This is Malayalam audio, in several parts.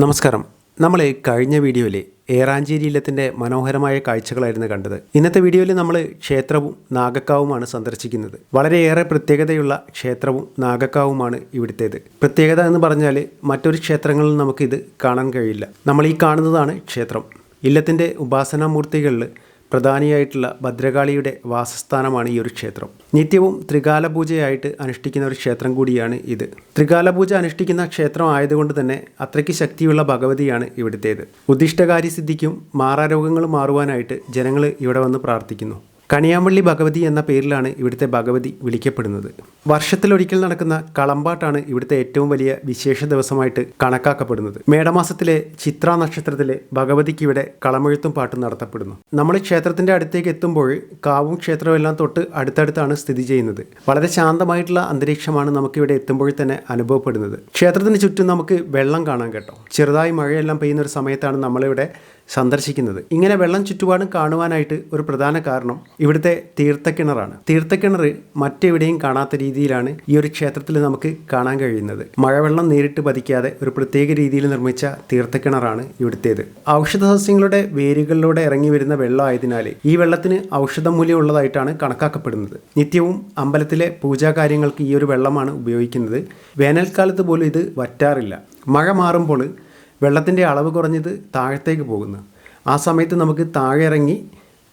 നമസ്കാരം. നമ്മൾ കഴിഞ്ഞ വീഡിയോയിൽ ഏറാഞ്ചേരി ഇല്ലത്തിന്റെ മനോഹരമായ കാഴ്ചകളായിരുന്നു കണ്ടത്. ഇന്നത്തെ വീഡിയോയിൽ നമ്മൾ ക്ഷേത്രവും നാഗക്കാവുമാണ് സന്ദർശിക്കുന്നത്. വളരെയേറെ പ്രത്യേകതയുള്ള ക്ഷേത്രവും നാഗക്കാവുമാണ് ഇവിടുത്തേത്. പ്രത്യേകത എന്ന് പറഞ്ഞാൽ മറ്റൊരു ക്ഷേത്രങ്ങളിൽ നമുക്കിത് കാണാൻ കഴിയില്ല. നമ്മൾ ഈ കാണുന്നതാണ് ക്ഷേത്രം. ഇല്ലത്തിന്റെ ഉപാസനാമൂർത്തികളിൽ പ്രധാനിയായിട്ടുള്ള ഭദ്രകാളിയുടെ വാസസ്ഥാനമാണ് ഈ ഒരു ക്ഷേത്രം. നിത്യവും ത്രികാല പൂജയായിട്ട് അനുഷ്ഠിക്കുന്ന ഒരു ക്ഷേത്രം കൂടിയാണ് ഇത്. ത്രികാല പൂജ അനുഷ്ഠിക്കുന്ന ക്ഷേത്രം ആയതുകൊണ്ട് തന്നെ അത്രയ്ക്ക് ശക്തിയുള്ള ഭഗവതിയാണ് ഇവിടുത്തേത്. ഉദ്ദിഷ്ടകാര്യസിദ്ധിക്കും മാറാരോഗങ്ങൾ മാറുവാനായിട്ട് ജനങ്ങൾ ഇവിടെ വന്ന് പ്രാർത്ഥിക്കുന്നു. കണിയാമ്പള്ളി ഭഗവതി എന്ന പേരിലാണ് ഇവിടുത്തെ ഭഗവതി വിളിക്കപ്പെടുന്നത്. വർഷത്തിലൊരിക്കൽ നടക്കുന്ന കളമ്പാട്ടാണ് ഇവിടുത്തെ ഏറ്റവും വലിയ വിശേഷ ദിവസമായിട്ട് കണക്കാക്കപ്പെടുന്നത്. മേടമാസത്തിലെ ചിത്ര നക്ഷത്രത്തിലെ ഭഗവതിക്ക് ഇവിടെ കളമെഴുത്തും പാട്ടും നടത്തപ്പെടുന്നു. നമ്മൾ ക്ഷേത്രത്തിന്റെ അടുത്തേക്ക് എത്തുമ്പോൾ കാവും ക്ഷേത്രവും എല്ലാം തൊട്ട് അടുത്തടുത്താണ് സ്ഥിതി ചെയ്യുന്നത്. വളരെ ശാന്തമായിട്ടുള്ള അന്തരീക്ഷമാണ് നമുക്കിവിടെ എത്തുമ്പോൾ തന്നെ അനുഭവപ്പെടുന്നത്. ക്ഷേത്രത്തിന് ചുറ്റും നമുക്ക് വെള്ളം കാണാൻ കേട്ടോ. ചെറുതായി മഴയെല്ലാം പെയ്യുന്ന ഒരു സമയത്താണ് നമ്മളിവിടെ സന്ദർശിക്കുന്നത്. ഇങ്ങനെ വെള്ളം ചുറ്റുപാടും കാണുവാനായിട്ട് ഒരു പ്രധാന കാരണം ഇവിടുത്തെ തീർത്ഥക്കിണറാണ്. തീർത്ഥക്കിണർ മറ്റെവിടെയും കാണാത്ത രീതിയിലാണ് ഈ ഒരു ക്ഷേത്രത്തിൽ നമുക്ക് കാണാൻ കഴിയുന്നത്. മഴവെള്ളം നേരിട്ട് പതിക്കാതെ ഒരു പ്രത്യേക രീതിയിൽ നിർമ്മിച്ച തീർത്ഥക്കിണറാണ് ഇവിടുത്തേത്. ഔഷധ സസ്യങ്ങളുടെ വേരുകളിലൂടെ ഇറങ്ങി വരുന്ന വെള്ളമായതിനാൽ ഈ വെള്ളത്തിന് ഔഷധ മൂല്യം കണക്കാക്കപ്പെടുന്നത്. നിത്യവും അമ്പലത്തിലെ പൂജാ കാര്യങ്ങൾക്ക് ഈ ഒരു വെള്ളമാണ് ഉപയോഗിക്കുന്നത്. വേനൽക്കാലത്ത് പോലും ഇത് വറ്റാറില്ല. മഴ മാറുമ്പോൾ വെള്ളത്തിന്റെ അളവ് കുറഞ്ഞത് താഴത്തേക്ക് പോകുന്നു. ആ സമയത്ത് നമുക്ക് താഴെ ഇറങ്ങി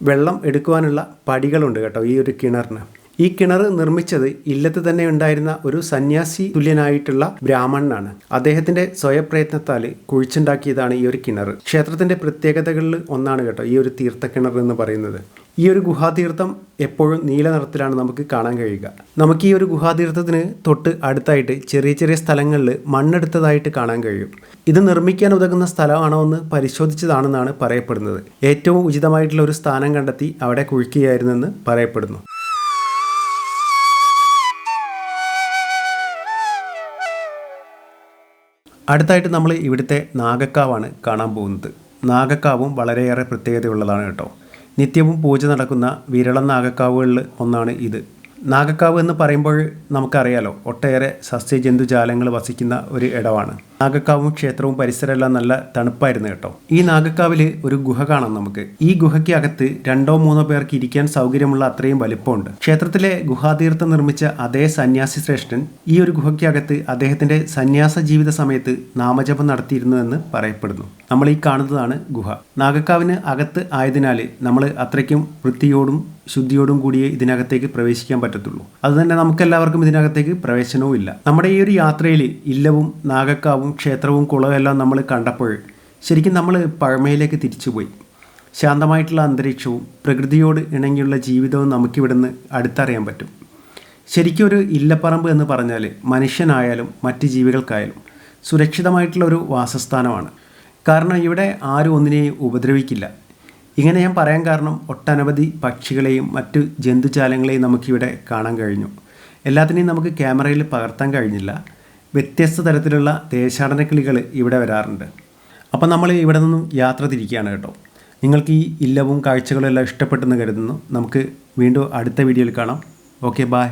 വെള്ളം എടുക്കുവാനുള്ള പടികളുണ്ട് കേട്ടോ ഈ ഒരു കിണറിന്. ഈ കിണർ നിർമ്മിച്ചത് ഇല്ലത്ത് തന്നെ ഉണ്ടായിരുന്ന ഒരു സന്യാസി തുല്യനായിട്ടുള്ള ബ്രാഹ്മണനാണ്. അദ്ദേഹത്തിന്റെ സ്വയപ്രയത്നത്താൽ കുഴിച്ചുണ്ടാക്കിയതാണ് ഈ ഒരു കിണർ. ക്ഷേത്രത്തിന്റെ പ്രത്യേകതകളിൽ ഒന്നാണ് കേട്ടോ ഈ ഒരു തീർത്ഥക്കിണർ എന്ന് പറയുന്നത്. ഈ ഒരു ഗുഹാതീർത്ഥം എപ്പോഴും നീല നിറത്തിലാണ് നമുക്ക് കാണാൻ കഴിയുക. നമുക്ക് ഈ ഒരു ഗുഹാതീർത്ഥത്തിന് തൊട്ട് അടുത്തായിട്ട് ചെറിയ ചെറിയ സ്ഥലങ്ങളിൽ മണ്ണെടുത്തതായിട്ട് കാണാൻ കഴിയും. ഇത് നിർമ്മിക്കാൻ ഉതകുന്ന സ്ഥലമാണോ എന്ന് പരിശോധിച്ചതാണെന്നാണ് പറയപ്പെടുന്നത്. ഏറ്റവും ഉചിതമായിട്ടുള്ള ഒരു സ്ഥാനം കണ്ടെത്തി അവിടെ കുഴിക്കുകയായിരുന്നെന്ന് പറയപ്പെടുന്നു. അടുത്തായിട്ട് നമ്മൾ ഇവിടുത്തെ നാഗക്കാവാണ് കാണാൻ പോകുന്നത്. നാഗക്കാവും വളരെയേറെ പ്രത്യേകതയുള്ളതാണ് കേട്ടോ. നിത്യവും പൂജ നടക്കുന്ന വിരള നാഗക്കാവുകളിൽ ഒന്നാണ് ഇത്. നാഗക്കാവ് എന്ന് പറയുമ്പോൾ നമുക്കറിയാലോ ഒട്ടേറെ സസ്യജന്തുജാലങ്ങൾ വസിക്കുന്ന ഒരു ഇടമാണ്. നാഗക്കാവും ക്ഷേത്രവും പരിസരമെല്ലാം നല്ല തണുപ്പായിരുന്നു കേട്ടോ. ഈ നാഗക്കാവിൽ ഒരു ഗുഹ കാണാം നമുക്ക്. ഈ ഗുഹയ്ക്ക് അകത്ത് രണ്ടോ മൂന്നോ പേർക്ക് ഇരിക്കാൻ സൗകര്യമുള്ള അത്രയും വലിപ്പമുണ്ട്. ക്ഷേത്രത്തിലെ ഗുഹാതീർത്ഥം നിർമ്മിച്ച അതേ സന്യാസി ശ്രേഷ്ഠൻ ഈ ഒരു ഗുഹയ്ക്കകത്ത് അദ്ദേഹത്തിന്റെ സന്യാസ ജീവിത സമയത്ത് നാമജപം നടത്തിയിരുന്നു എന്ന് പറയപ്പെടുന്നു. നമ്മൾ ഈ കാണുന്നതാണ് ഗുഹ. നാഗക്കാവിന് അകത്ത് ആയതിനാൽ നമ്മൾ അത്രയ്ക്കും വൃത്തിയോടും ശുദ്ധിയോടും കൂടിയേ ഇതിനകത്തേക്ക് പ്രവേശിക്കാൻ പറ്റത്തുള്ളൂ. അതുതന്നെ നമുക്കെല്ലാവർക്കും ഇതിനകത്തേക്ക് പ്രവേശനവും ഇല്ല നമ്മുടെ ഈ ഒരു യാത്രയിൽ ഇല്ലവും നാഗക്കാവും ക്ഷേത്രവും കുളവും എല്ലാം നമ്മൾ കണ്ടപ്പോൾ ശരിക്കും നമ്മൾ പഴമയിലേക്ക് തിരിച്ചുപോയി. ശാന്തമായിട്ടുള്ള അന്തരീക്ഷവും പ്രകൃതിയോട് ഇണങ്ങിയുള്ള ജീവിതവും നമുക്കിവിടുന്ന് അടുത്തറിയാൻ പറ്റും. ശരിക്കും ഒരു ഇല്ലപ്പറമ്പ് എന്ന് പറഞ്ഞാൽ മനുഷ്യനായാലും മറ്റ് ജീവികൾക്കായാലും സുരക്ഷിതമായിട്ടുള്ള ഒരു വാസസ്ഥാനമാണ്. കാരണം ഇവിടെ ആരും ഒന്നിനെയും ഉപദ്രവിക്കില്ല. ഇങ്ങനെ ഞാൻ പറയാൻ കാരണം ഒട്ടനവധി പക്ഷികളെയും മറ്റ് ജന്തുജാലങ്ങളെയും നമുക്കിവിടെ കാണാൻ കഴിഞ്ഞു. എല്ലാത്തിനെയും നമുക്ക് ക്യാമറയിൽ പകർത്താൻ കഴിഞ്ഞില്ല. വ്യത്യസ്ത തരത്തിലുള്ള ദേശാടന കിളികൾ ഇവിടെ വരാറുണ്ട്. അപ്പം നമ്മൾ ഇവിടെ നിന്നും യാത്ര തിരിക്കുകയാണ് കേട്ടോ. നിങ്ങൾക്ക് ഈ ഇല്ലവും കാഴ്ചകളും എല്ലാം ഇഷ്ടപ്പെട്ടെന്ന് കരുതുന്നു. നമുക്ക് വീണ്ടും അടുത്ത വീഡിയോയിൽ കാണാം. Okay bye